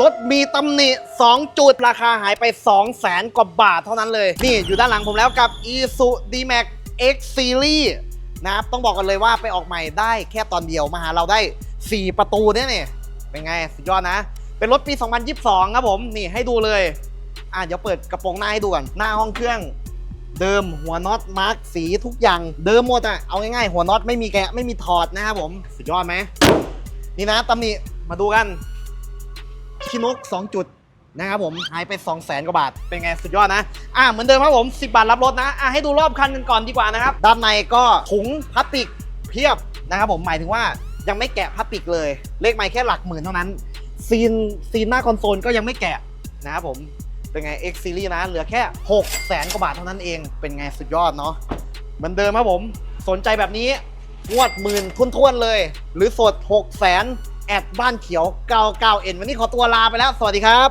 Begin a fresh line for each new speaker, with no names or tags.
รถมีตำหนิ 2 จุด ราคาหายไป 2 0 0แสนกว่าบาทเท่านั้นเลย นี่อยู่ด้านหลังผมแล้วกับ i s u D-Max X Series นะครับ ต้องบอกกันเลยว่าไปออกใหม่ได้แค่ตอนเดียวมาหาเราได้ 4 ประตูเนี่ยนี่เป็นไง สุดยอดนะ เป็นรถปี 2022 ครับผม นี่ให้ดูเลย อะเดี๋ยวเปิดกระโปรงหน้าให้ดูก่อนหน้าห้องเครื่องเดิมหัวน็อตมาร์กสีทุกอย่างเดิมหมดอะเอาง่ายๆหัวน็อตไม่มีแกะไม่มีถอดนะครับผม สุดยอดไหมนี่นะตำหนิมาดูกัน ชินก 2 จุดนะครับผมหายไป 2 0 0แสนกว่าบาท เป็นไงสุดยอดนะ อะเหมือนเดิมครับผม 10 บาทรับรถนะ อะให้ดูรอบคันกันก่อนดีกว่านะครับด้านในก็ถุงพลาสติกเพียบนะครับผมหมายถึงว่ายังไม่แกะพลาสติกเลย เลขไม้แค่หลักหมื่นเท่านั้น ซีนซีนหน้าคอนโซลก็ยังไม่แกะนะครับผมเป็นไง X Series นะ เหลือแค่6แสนกว่าบาทเท่านั้นเอง เป็นไงสุดยอดเนาะ เหมือนเดิมครับผม สนใจแบบนี้งวดหมื่นทุ่นๆเลย หรือสด6แสน แอดบ้านเขียว 99N วันนี้ขอตัวลาไปแล้ว สวัสดีครับ